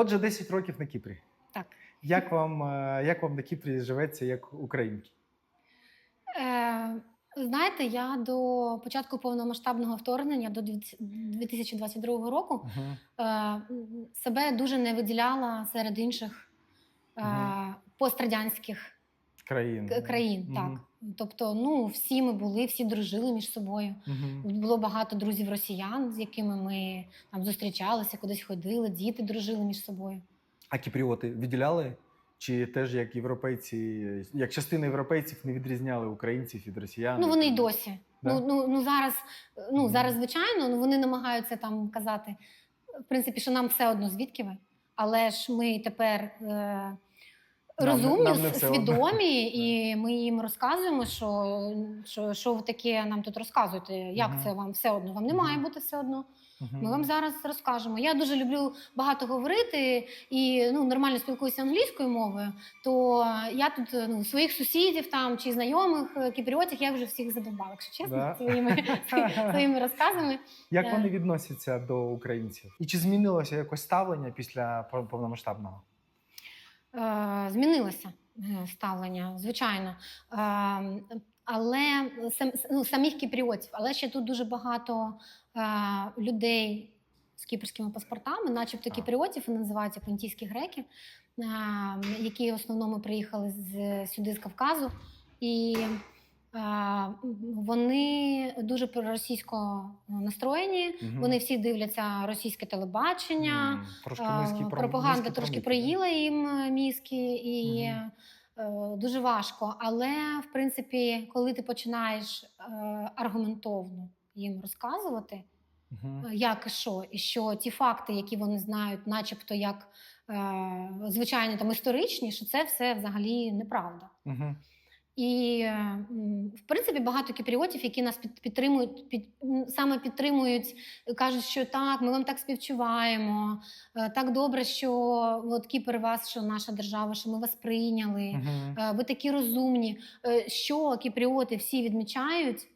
Отже, 10 років на Кіпрі. Так. Як вам, е, як вам на Кіпрі живеться як українки? Е, знаєте, я до початку повномасштабного вторгнення до 2022 року Угу. е, себе дуже не виділяла серед інших е, угу. пострадянських Країн. країн. Так. Тобто, ну всі ми були, всі дружили між собою. Угу. Було багато друзів росіян, з якими ми там зустрічалися, кудись ходили, діти дружили між собою. А кіпріоти відділяли? Чи теж як європейці, як частина європейців не відрізняли українців від росіян? Ну вони й досі. Да? Ну, ну, ну зараз, ну Мгм. зараз, звичайно, ну вони намагаються там казати, в принципі, що нам все одно звідки ви, але ж ми тепер е, розумні, нам одно. свідомі, і ми їм розказуємо, що, що, що ви таке нам тут розказуєте. Як Мгм. це вам все одно? Вам не має бути все одно. Мгм. Ми вам зараз розкажемо. Я дуже люблю багато говорити і ну, нормально спілкуюся англійською мовою. То я тут ну, своїх сусідів там чи знайомих е, кіпріотів я вже всіх задовбала, якщо чесно, Да. своїми, своїми розказами. Як Е. вони відносяться до українців? І чи змінилося якось ставлення після пов- повномасштабного? Е, змінилося е, ставлення, звичайно. Е, але ну, самих кіпріотів, але ще тут дуже багато е, людей з кіпрськими паспортами, начебто кіпріотів, вони називаються понтійські греки, е, які в основному приїхали з, сюди з Кавказу. І вони дуже проросійсько настроєні. Мгм. Вони всі дивляться російське телебачення. Трошки А, Пропаганда мізки трошки проїла їм е, мізки, і е, дуже важко. Але в принципі, коли ти починаєш е, аргументовно їм розказувати, е, як і що, і що ті факти, які вони знають, начебто як е, звичайно там історичні, що це все взагалі неправда. Мгм. І в принципі багато кіпріотів, які нас під, підтримують, під, саме підтримують, кажуть, що так, ми вам так співчуваємо. е, Так добре, що от Кіпр вас, що наша держава, що ми вас прийняли. Е, Ви такі розумні. Е, Що кіпріоти всі відмічають,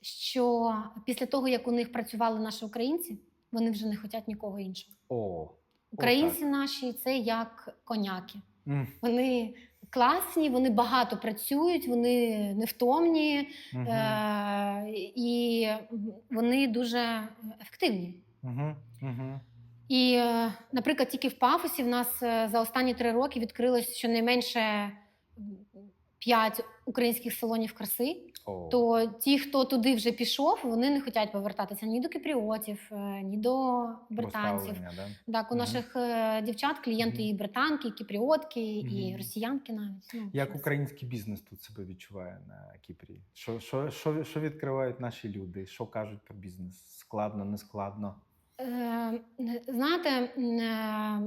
що після того, як у них працювали наші українці, вони вже не хочуть нікого іншого. О, Українці наші це як коняки. М, Вони класні, вони багато працюють, вони невтомні угу. е- і вони дуже ефективні. Угу. Угу. І, е, наприклад, тільки в Пафосі в нас е, за останні три роки відкрилось щонайменше п'ять українських салонів краси. О. То ті, хто туди вже пішов, вони не хочуть повертатися ні до кіпріотів, е, ні до британців. Да? Так, у Мгм. наших е, дівчат клієнти Мгм. і британки, і кіпріотки, і росіянки навіть. Ну, Як щось. український бізнес тут себе відчуває на Кіпрі? Що, що, що, що відкривають наші люди? Що кажуть про бізнес? Складно, не складно? Е, знаєте, е,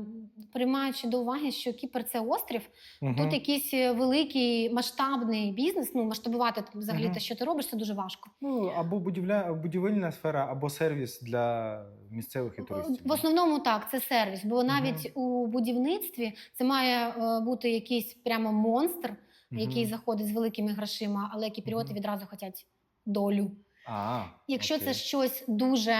приймаючи до уваги, що Кіпр це острів, Мгм. тут якийсь е, великий масштабний бізнес, ну масштабувати взагалі Мгм. те, що ти робиш, це дуже важко. Ну, або будівля, будівельна сфера, або сервіс для місцевих і туристів. В основному так, це сервіс, бо навіть у будівництві це має бути якийсь прямо монстр, Мгм. який заходить з великими грошима, але кіпріоти Мгм. відразу хочуть долю. А, Якщо окей. це щось дуже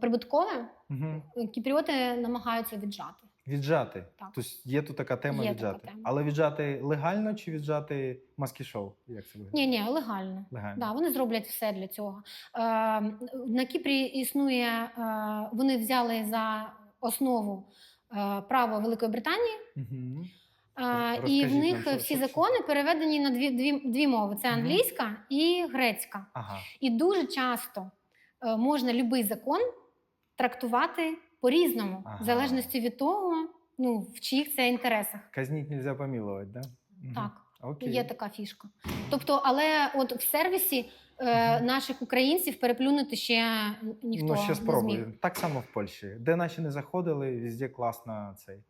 прибуткове, Мгм. кіпріоти намагаються віджати. Віджати. Так. Тобто є тут така тема Є віджати. така тема. Але віджати легально чи віджати маски-шоу? Як це виглядає? Ні, ні, легально. Легально. Да, вони зроблять все для цього. Е, на Кіпрі існує, е, вони взяли за основу е, право Великої Британії, Угу. е, Розкажіть і в них що- всі що закони переведені на дві, дві, дві мови: це англійська і грецька. Ага. І дуже часто е, можна будь-який закон трактувати по-різному, Ага. в залежності від того, ну, в чиїх це інтересах. Казніть нельзя помилувати, да? Так. Окей. Є така фішка. Тобто, але от в сервісі е, наших українців переплюнути ще ніхто ну, ще не спробую. зміг. Так само в Польщі. Де наші не заходили, везде класно цей.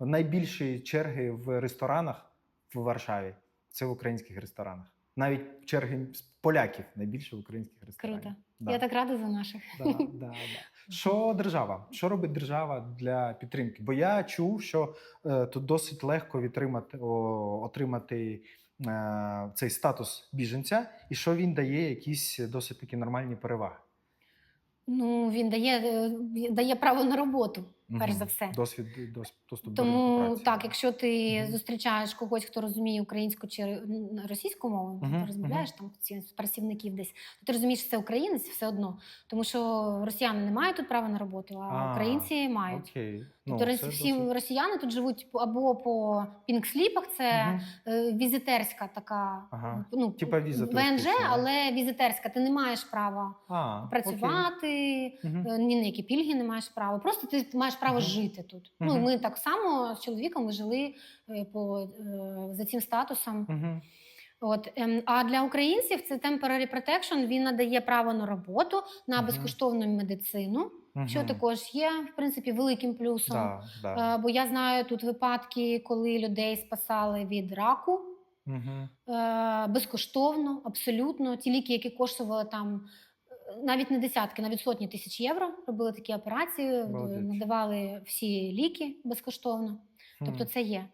Найбільші черги в ресторанах в Варшаві це в українських ресторанах. Навіть черги поляків найбільше в українських ресторанах. Круто. Да. Я так рада за наших. Да, да, да. Що держава? Що робить держава для підтримки? Бо я чув, що е, тут досить легко відтримати, о, отримати е, цей статус біженця, і що він дає якісь досить такі нормальні переваги. Ну він дає, е, дає право на роботу. Перш за все. Досвід, дос- доступ до Тому праці. так, якщо ти Мгм. зустрічаєш когось, хто розуміє українську чи російську мову, Мгм, ти розмовляєш там ці працівників десь, то ти розумієш, що це українець все одно. Тому що росіяни не мають тут права на роботу, а, А, українці мають. Окей. Тобто Ну, всі досить- росіяни тут живуть або по пінксліпах, це е, візитерська така, Ага. ну, Типа віза ВНЖ, але візитерська. Ти не маєш права А, працювати, е, ні на які пільги не маєш права. Просто ти маєш право Мгм. жити тут. Ну, ми так само з чоловіком ми жили е, по, е, за цим статусом. От, ем, а для українців це temporary protection, він надає право на роботу, на безкоштовну медицину, що також є, в принципі, великим плюсом. Да, да. Е, Бо я знаю тут випадки, коли людей спасали від раку е, безкоштовно, абсолютно. Ті ліки, які коштували там навіть не десятки, навіть сотні тисяч євро, робили такі операції, Молодець. надавали всі ліки безкоштовно. Тобто це є.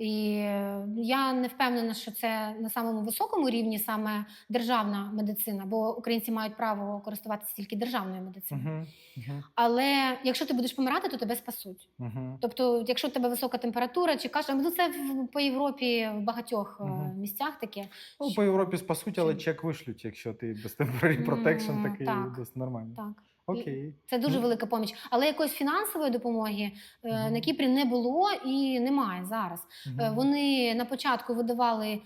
І е, я не впевнена, що це на самому високому рівні саме державна медицина, бо українці мають право користуватися тільки державною медициною. Мгм. Мгм. Але якщо ти будеш помирати, то тебе спасуть. Мгм. Тобто, якщо в тебе висока температура чи кашель, ну це по Європі в багатьох е, Мгм. місцях таке. Ну, що- по Європі спасуть, але Чи- чек вишлють, якщо ти без М, protection, такий так. досить нормально. Так. Окей. Це дуже Ну, велика поміч. Але якоїсь фінансової допомоги Мгм. на Кіпрі не було і немає зараз. Мгм. Вони на початку видавали,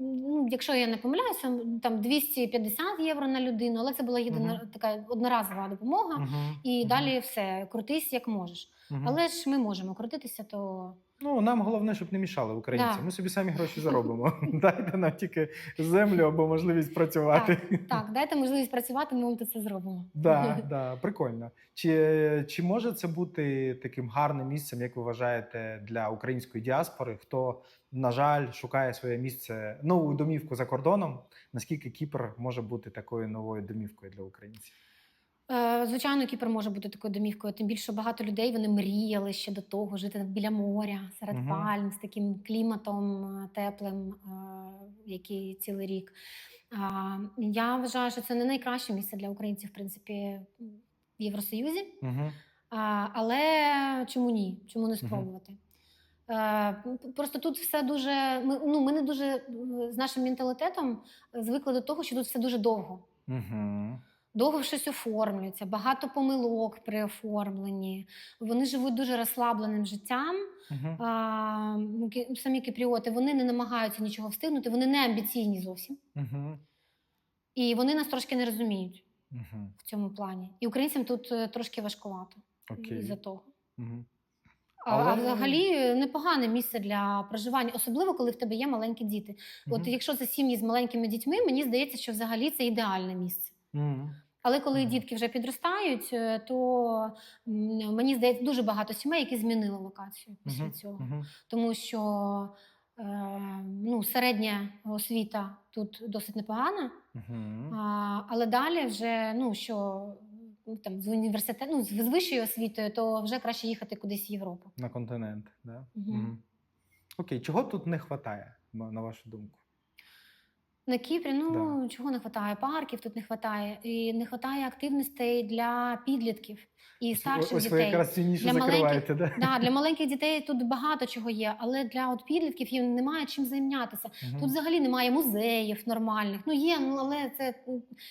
ну, якщо я не помиляюся, там 250 євро на людину, але це була єдина Мгм. така одноразова допомога. Мгм. І Мгм. далі все, крутись як можеш. Мгм. Але ж ми можемо крутитися, то Ну, нам головне, щоб не мішали українці. Да. Ми собі самі гроші заробимо. Дайте нам тільки землю або можливість працювати. так, дайте можливість працювати, ми вам це зробимо. Да, да, прикольно. Чи, чи може це бути таким гарним місцем, як ви вважаєте, для української діаспори, хто, на жаль, шукає своє місце, нову домівку за кордоном? Наскільки Кіпр може бути такою новою домівкою для українців? Е, Звичайно, Кіпр може бути такою домівкою. Тим більше багато людей вони мріяли ще до того жити біля моря, серед Мгм. пальм, з таким кліматом е, теплим, е, який цілий рік. Я вважаю, що це не найкраще місце для українців, в принципі, в Євросоюзі. Угу. Але чому ні? Чому не спробувати? Е, Просто тут все дуже. Ми, ну, ми не дуже е, з нашим менталітетом звикли до того, що тут все дуже довго. Угу. Довго щось оформлюється, багато помилок при оформленні. Вони живуть дуже розслабленим життям. Угу. А, ну, самі кіпріоти вони не намагаються нічого встигнути, вони не амбіційні зовсім. Угу. І вони нас трошки не розуміють Угу. в цьому плані. І українцям тут е, трошки важкувато Окей. з-за того. Угу. А, Але- а взагалі е, непогане місце для проживання, особливо коли в тебе є маленькі діти. От якщо це сім'ї з маленькими дітьми, мені здається, що взагалі це ідеальне місце. Мгм. Але коли Мгм. дітки вже підростають, е, то мені здається дуже багато сімей, які змінили локацію після Мгм. цього. Мгм. Тому що е, ну, середня освіта тут досить непогана, Мгм. а, але далі вже ну, що ну, там, з університету, ну, з вищою освітою, то вже краще їхати кудись в Європу. На континент, да? Мгм. Мгм. Окей, чого тут не вистачає, на вашу думку? На Кіпрі ну чого не вистачає? Парків тут не вистачає, і не вистачає активностей для підлітків і старших Ось ви дітей. якраз цю нішу Для маленьких- да? Да, для маленьких дітей тут багато чого є, але для от підлітків їм немає чим зайнятися. Мгм. Тут взагалі немає музеїв нормальних. Ну є, ну але це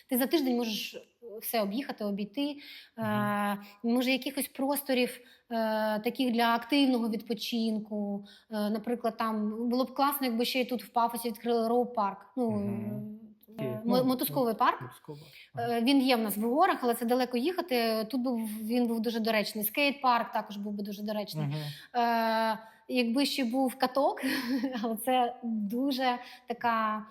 ти за тиждень можеш все об'їхати, обійти. Е, може, якихось просторів е, таких для активного відпочинку. Е, наприклад, там було б класно, якби ще й тут в Пафосі відкрили роу парк. Ну, е, мо- Ну, мотузковий парк. Морського. Е, Він є в нас в горах, але це далеко їхати. Тут був він був дуже доречний. Скейт-парк також був би дуже доречний. Е, якби ще був каток, але це дуже така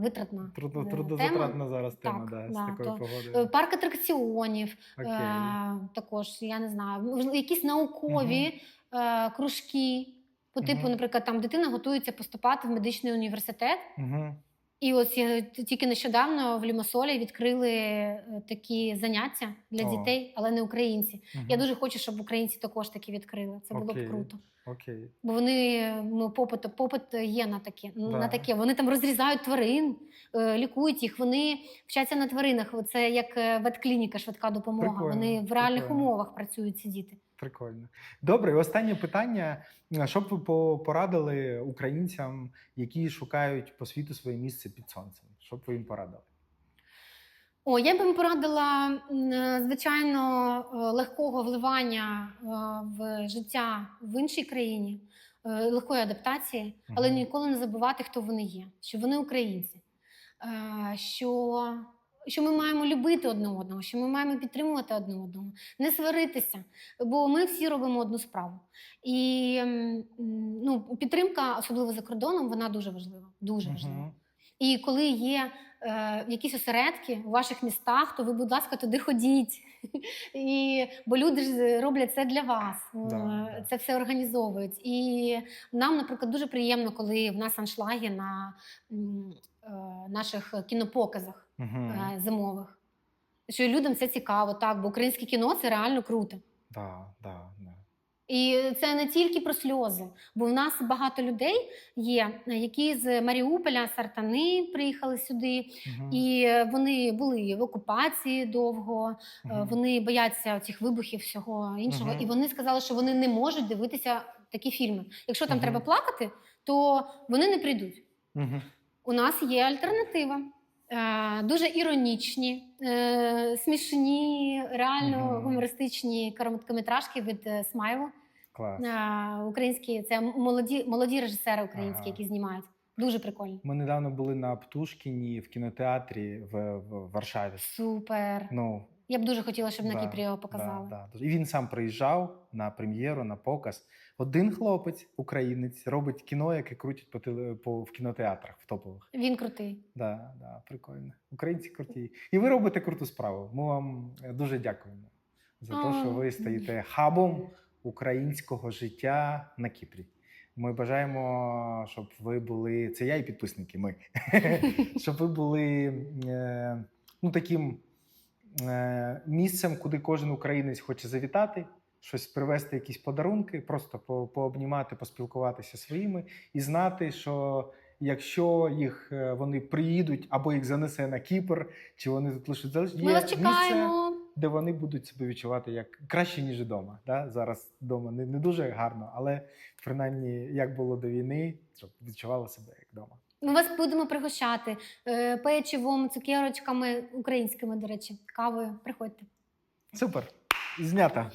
витратна Трудно, е, трудозатратна зараз тема, Так, да, з да, такою то, Е, погодою. Парк атракціонів Окей. е, також, я не знаю, якісь наукові е, кружки. По типу, Мгм. наприклад, там дитина готується поступати в медичний університет. Мгм. І ось тільки нещодавно в Лімасолі відкрили е, такі заняття для О. дітей, але не українці. Я дуже хочу, щоб українці також такі відкрили. Це було Окей. б круто. Окей. Бо вони ну, попит, попит є на таке. Да. На таке. Вони там розрізають тварин, е, лікують їх. Вони вчаться на тваринах. Це як е, ветклініка, швидка допомога. Прикольно, Вони в реальних прикольно. умовах працюють ці діти. Прикольно. Добре, і останнє питання. Що б ви порадили українцям, які шукають по світу своє місце під сонцем? Що б ви їм порадили? О, я б їм порадила, звичайно, е, легкого вливання е, в життя в іншій країні, е, легкої адаптації, але ніколи не забувати, хто вони є, що вони українці, що, що ми маємо любити одне одного, що ми маємо підтримувати одне одного, не сваритися, бо ми всі робимо одну справу. І м, м, ну, підтримка, особливо за кордоном, вона дуже важлива. Дуже важлива. Мгм. І коли є е, якісь осередки у ваших містах, то ви, будь ласка, туди ходіть. І, бо люди ж роблять це для вас. Да, Е. Це все організовують. І нам, наприклад, дуже приємно, коли в нас аншлаги на е, наших кінопоказах Е, зимових. Що людям це цікаво, так, бо українське кіно це реально круто. Да, да, да. І це не тільки про сльози, бо в нас багато людей є, які з Маріуполя, Сартани приїхали сюди, Мгм. і вони були в окупації довго. е, Мгм. Вони бояться цих вибухів, всього іншого. Мгм. І вони сказали, що вони не можуть дивитися такі фільми. Якщо там Мгм. треба плакати, то вони не прийдуть. Мгм. У нас є альтернатива. Е, Дуже іронічні, е, смішні, реально Мгм. гумористичні короткометражки від е, Смайлу. Клас. Українські це молоді, молоді режисери українські, Ага. які знімають. Дуже прикольно. Ми недавно були на Птушкіні в кінотеатрі в, в Варшаві. Супер. Ну, Я б дуже хотіла, щоб на Да, Кіпрі його показали. Да, да. І він сам приїжджав на прем'єру, на показ. Один хлопець, українець, робить кіно, яке крутять по, теле, по в кінотеатрах в топових. Він крутий. Да, да, прикольно. Українці круті. І ви робите круту справу. Ми вам е, дуже дякуємо за те, що ви стаєте хабом українського життя на Кіпрі. Ми бажаємо, щоб ви були. Це я і підписники. Ми щоб ви були е, ну, таким місцем, куди кожен українець хоче завітати, щось привезти, якісь подарунки, просто по, пообнімати, поспілкуватися своїми і знати, що якщо їх е, вони приїдуть або їх занесе на Кіпр, чи вони тут Ми вас місце, де вони будуть себе відчувати як краще, ніж вдома. Да? Зараз вдома не, не дуже гарно, але принаймні як було до війни, щоб відчували себе як вдома. Ми вас будемо пригощати е, печивом, цукерочками українськими, до речі, кавою. Приходьте. Супер! Знято.